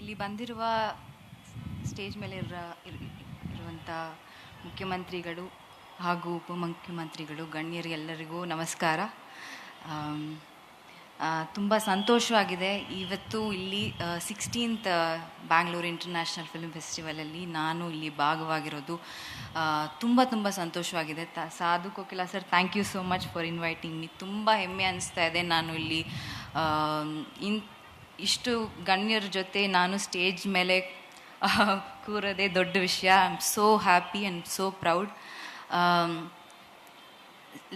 ಇಲ್ಲಿ ಬಂದಿರುವ ಸ್ಟೇಜ್ ಮೇಲೆ ಇರ, ಇರ್- ಇರುವಂಥ ಮುಖ್ಯಮಂತ್ರಿಗಳು ಹಾಗೂ ಉಪಮುಖ್ಯಮಂತ್ರಿಗಳು ಗಣ್ಯರು ಎಲ್ಲರಿಗೂ ನಮಸ್ಕಾರ ತುಂಬ ಸಂತೋಷವಾಗಿದೆ. ಇವತ್ತು ಇಲ್ಲಿ ಸಿಕ್ಸ್ಟೀನ್ತ್ ಬ್ಯಾಂಗ್ಳೂರು ಇಂಟರ್ನ್ಯಾಷನಲ್ ಫಿಲ್ಮ್ ಫೆಸ್ಟಿವಲಲ್ಲಿ ನಾನು ಇಲ್ಲಿ ಭಾಗವಾಗಿರೋದು ತುಂಬ ತುಂಬ ಸಂತೋಷವಾಗಿದೆ. ತ, Sadhu Kokila sir thank you so much for inviting me ತುಂಬ ಹೆಮ್ಮೆ ಅನಿಸ್ತಾ ಇದೆ ನಾನು ಇಲ್ಲಿ ಇನ್ ಇಷ್ಟು ಗಣ್ಯರ ಜೊತೆ ನಾನು ಸ್ಟೇಜ್ ಮೇಲೆ ಕೂರೋದೇ ದೊಡ್ಡ ವಿಷಯ. I am so happy and so proud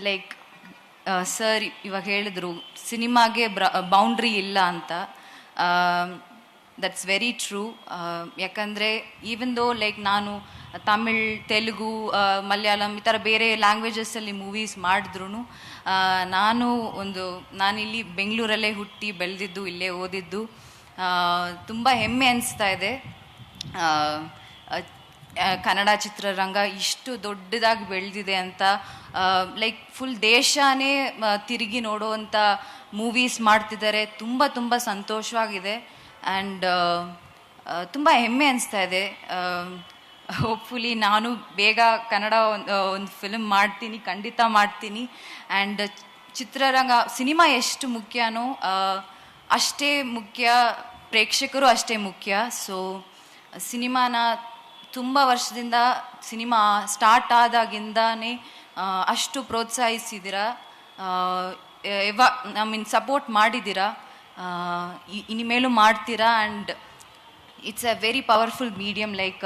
like sir ಇವಾಗ ಹೇಳಿದ್ರು, ಸಿನಿಮಾಗೆ ಬ್ರ ಬೌಂಡ್ರಿ ಇಲ್ಲ ಅಂತ. ದಟ್ಸ್ ವೆರಿ ಟ್ರೂ ಯಾಕಂದರೆ ಈವನ್ ದೋ ಲೈಕ್ ನಾನು ತಮಿಳ್ ತೆಲುಗು ಆ, ಮಲಯಾಳಂ ಈ ಥರ ಬೇರೆ ಲ್ಯಾಂಗ್ವೇಜಸ್ಸಲ್ಲಿ ಮೂವೀಸ್ ಮಾಡಿದ್ರು ನಾನು ಒಂದು ನಾನಿಲ್ಲಿ ಬೆಂಗಳೂರಲ್ಲೇ ಹುಟ್ಟಿ ಬೆಳೆದಿದ್ದು ಇಲ್ಲೇ ಓದಿದ್ದು ತುಂಬ ಹೆಮ್ಮೆ ಅನಿಸ್ತಾ ಇದೆ. ಆ, ಕನ್ನಡ ಚಿತ್ರರಂಗ ಇಷ್ಟು ದೊಡ್ಡದಾಗಿ ಬೆಳೆದಿದೆ ಅಂತ ಲೈಕ್ ಫುಲ್ ದೇಶನೇ ತಿರುಗಿ ನೋಡುವಂಥ ಮೂವೀಸ್ ಮಾಡ್ತಿದ್ದಾರೆ. ತುಂಬ ತುಂಬ ಸಂತೋಷವಾಗಿದೆ. ಆ್ಯಂಡ್ ತುಂಬ ಹೆಮ್ಮೆ ಅನಿಸ್ತಾ ಇದೆ. ಹೋಪ್ಫುಲಿ ನಾನು ಬೇಗ ಕನ್ನಡ ಒಂದು ಫಿಲ್ಮ್ ಮಾಡ್ತೀನಿ, ಖಂಡಿತ ಮಾಡ್ತೀನಿ. ಆ್ಯಂಡ್ ಚಿತ್ರರಂಗ, ಸಿನಿಮಾ ಎಷ್ಟು ಮುಖ್ಯನೋ ಅಷ್ಟೇ ಮುಖ್ಯ, ಪ್ರೇಕ್ಷಕರು ಅಷ್ಟೇ ಮುಖ್ಯ. ಸೊ ಸಿನಿಮಾನ ತುಂಬ ವರ್ಷದಿಂದ ಸಿನಿಮಾ ಸ್ಟಾರ್ಟ್ ಆದಾಗಿಂದನೇ ಅಷ್ಟು ಪ್ರೋತ್ಸಾಹಿಸಿದಿರ. ಎವ ಐ ಮೀನ್ ಸಪೋರ್ಟ್ ಮಾಡಿದ್ದೀರಾ ಇನ್ನು ಮಾಡ್ತೀರಾ? And it's a very powerful medium like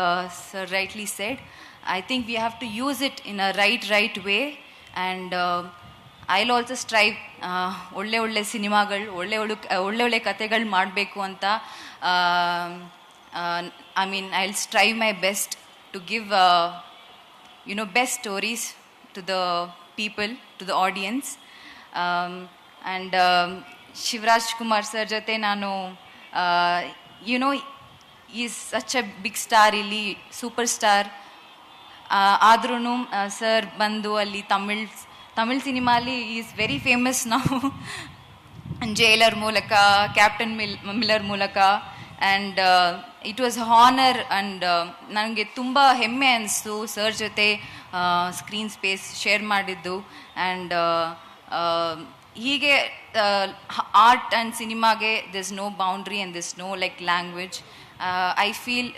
sir rightly said I think we have to use it in a right right way and I'll also strive ಒಳ್ಳೆ ಒಳ್ಳೆ ಸಿನಿಮಾಗಳು, ಒಳ್ಳೆ ಒಳ್ಳೆ ಒಳ್ಳೆ ಒಳ್ಳೆ ಕಥೆಗಳು ಮಾಡಬೇಕು ಅಂತ I mean I'll strive my best to give you know best stories to the people to the audience and Shivaraj Kumar sir ಜೊತೆ ನಾನು you know is such a big star ಇಲ್ಲಿ ಸೂಪರ್ ಸ್ಟಾರ್ ಆದ್ರೂ sir ಬಂದು ಅಲ್ಲಿ ತಮಿಳ್ ತಮಿಳ್ ಸಿನಿಮಾಲಿ is very famous ನಾವು jailer ಮೂಲಕ captain ಮಿಲ್ ಮಿಲ್ಲರ್ ಮೂಲಕ. And it was honour and ನನಗೆ ತುಂಬ ಹೆಮ್ಮೆ ಅನಿಸ್ತು ಸರ್ ಜೊತೆ ಸ್ಕ್ರೀನ್ ಸ್ಪೇಸ್ ಶೇರ್ ಮಾಡಿದ್ದು. ಆ್ಯಂಡ್ ಹೀಗೆ ಆರ್ಟ್ ಆ್ಯಂಡ್ ಸಿನಿಮಾಗೆ this no boundary and this no like language I feel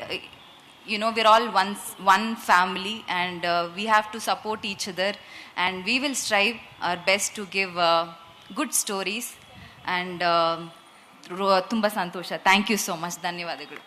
one one family and uh, we have to support each other and we will strive our best to give uh, good stories and uh, ro- ತುಂಬ ಸಂತೋಷ thank you so much ಧನ್ಯವಾದಗಳು